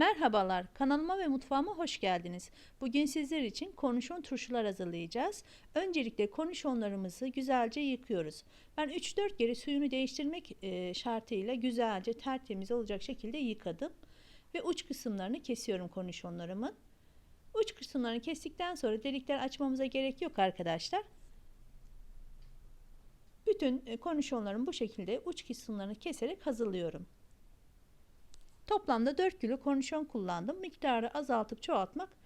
Merhabalar, kanalıma ve mutfağıma hoş geldiniz. Bugün sizler için kornişon turşular hazırlayacağız. Öncelikle kornişonlarımızı güzelce yıkıyoruz. Ben 3-4 kere suyunu değiştirmek e, şartıyla güzelce tertemiz olacak şekilde yıkadım. Ve uç kısımlarını kesiyorum kornişonlarımın. Uç kısımlarını kestikten sonra delikler açmamıza gerek yok arkadaşlar. Bütün e, kornişonların bu şekilde uç kısımlarını keserek hazırlıyorum. Toplamda 4 kilo kornişon kullandım. Miktarı azaltıp çoğaltmak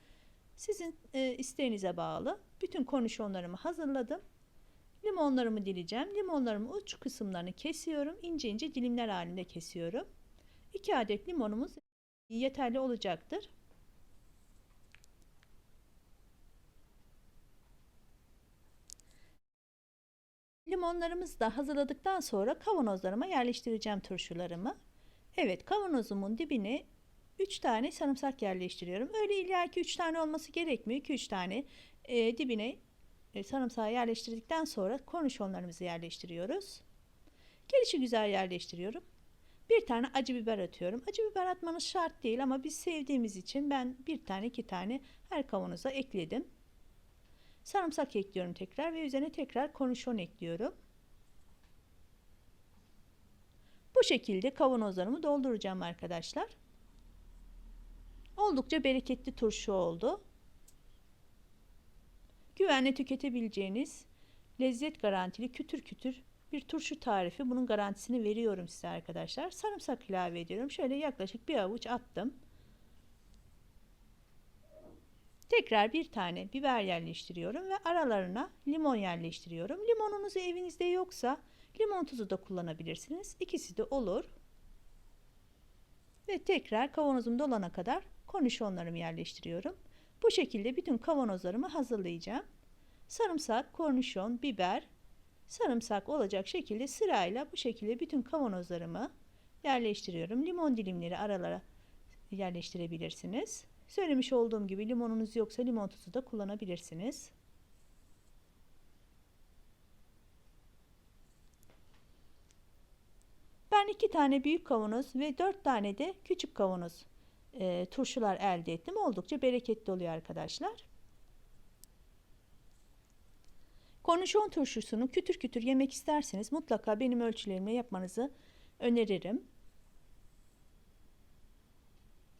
sizin e, isteğinize bağlı. Bütün kornişonlarımı hazırladım. Limonlarımı dileceğim. Limonlarımın uç kısımlarını kesiyorum. İnce ince dilimler halinde kesiyorum. 2 adet limonumuz yeterli olacaktır. Limonlarımızı da hazırladıktan sonra kavanozlarıma yerleştireceğim turşularımı. Evet kavanozumun dibine 3 tane sarımsak yerleştiriyorum. Öyle illaki 3 tane olması gerekmiyor. 2-3 tane e, dibine e, sarımsağı yerleştirdikten sonra kornişonlarımızı yerleştiriyoruz. Gelişi güzel yerleştiriyorum. Bir tane acı biber atıyorum. Acı biber atmanız şart değil ama biz sevdiğimiz için ben bir tane iki tane her kavanoza ekledim. Sarımsak ekliyorum tekrar ve üzerine tekrar kornişon ekliyorum. Bu şekilde kavanozlarımı dolduracağım arkadaşlar. Oldukça bereketli turşu oldu. Güvenle tüketebileceğiniz lezzet garantili kütür kütür bir turşu tarifi. Bunun garantisini veriyorum size arkadaşlar. Sarımsak ilave ediyorum. Şöyle yaklaşık bir avuç attım. Tekrar bir tane biber yerleştiriyorum ve aralarına limon yerleştiriyorum. Limonunuz evinizde yoksa Limon tuzu da kullanabilirsiniz. İkisi de olur. Ve tekrar kavanozum dolana kadar kornişonlarımı yerleştiriyorum. Bu şekilde bütün kavanozlarımı hazırlayacağım. Sarımsak, kornişon, biber, sarımsak olacak şekilde sırayla bu şekilde bütün kavanozlarımı yerleştiriyorum. Limon dilimleri aralara yerleştirebilirsiniz. Söylemiş olduğum gibi limonunuz yoksa limon tuzu da kullanabilirsiniz. İki tane büyük kavanoz ve dört tane de küçük kavanoz e, turşular elde ettim. Oldukça bereketli oluyor arkadaşlar. Kornişon turşusunu kütür kütür yemek isterseniz mutlaka benim ölçülerimle yapmanızı öneririm.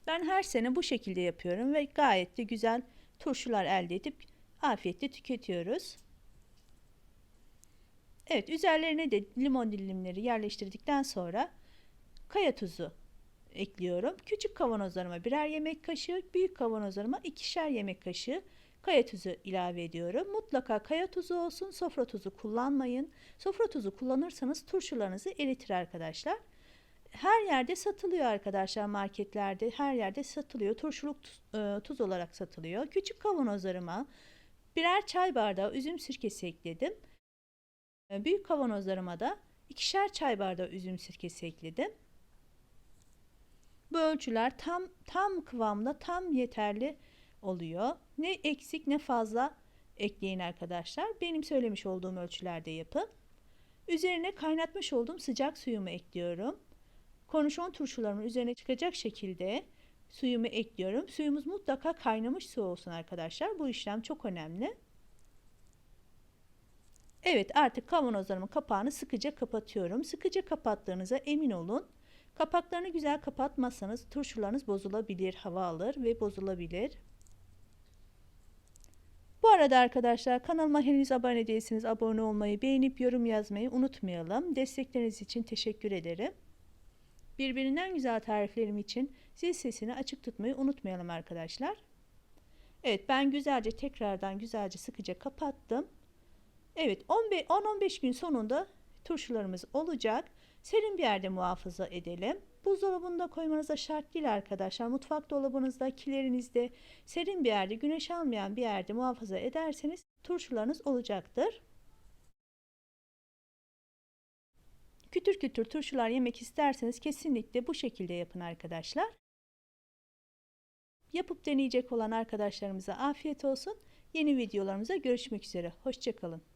Ben her sene bu şekilde yapıyorum ve gayet de güzel turşular elde edip afiyetle tüketiyoruz. Evet üzerlerine de limon dilimleri yerleştirdikten sonra kaya tuzu ekliyorum. Küçük kavanozlarıma birer yemek kaşığı, büyük kavanozlarıma ikişer yemek kaşığı kaya tuzu ilave ediyorum. Mutlaka kaya tuzu olsun, sofra tuzu kullanmayın. Sofra tuzu kullanırsanız turşularınızı eritir arkadaşlar. Her yerde satılıyor arkadaşlar marketlerde. Her yerde satılıyor. Turşuluk e, tuz olarak satılıyor. Küçük kavanozlarıma birer çay bardağı üzüm sirkesi ekledim. Ee, büyük kavanozlarıma da ikişer çay bardağı üzüm sirkesi ekledim. Bu ölçüler tam tam kıvamda tam yeterli oluyor. Ne eksik ne fazla ekleyin arkadaşlar. Benim söylemiş olduğum ölçülerde yapın. Üzerine kaynatmış olduğum sıcak suyumu ekliyorum. Konuşon turşularımın üzerine çıkacak şekilde suyumu ekliyorum. Suyumuz mutlaka kaynamış su olsun arkadaşlar. Bu işlem çok önemli. Evet artık kavanozlarımın kapağını sıkıca kapatıyorum. Sıkıca kapattığınıza emin olun. Kapaklarını güzel kapatmazsanız turşularınız bozulabilir, hava alır ve bozulabilir. Bu arada arkadaşlar kanalıma henüz abone değilseniz abone olmayı, beğenip yorum yazmayı unutmayalım. Destekleriniz için teşekkür ederim. Birbirinden güzel tariflerim için zil sesini açık tutmayı unutmayalım arkadaşlar. Evet ben güzelce tekrardan güzelce sıkıca kapattım. Evet 10-15 gün sonunda turşularımız olacak. Serin bir yerde muhafaza edelim. Buzdolabında koymanıza şart değil arkadaşlar. Mutfak dolabınızda, kilerinizde, serin bir yerde, güneş almayan bir yerde muhafaza ederseniz turşularınız olacaktır. Kütür kütür turşular yemek isterseniz kesinlikle bu şekilde yapın arkadaşlar. Yapıp deneyecek olan arkadaşlarımıza afiyet olsun. Yeni videolarımıza görüşmek üzere. Hoşçakalın.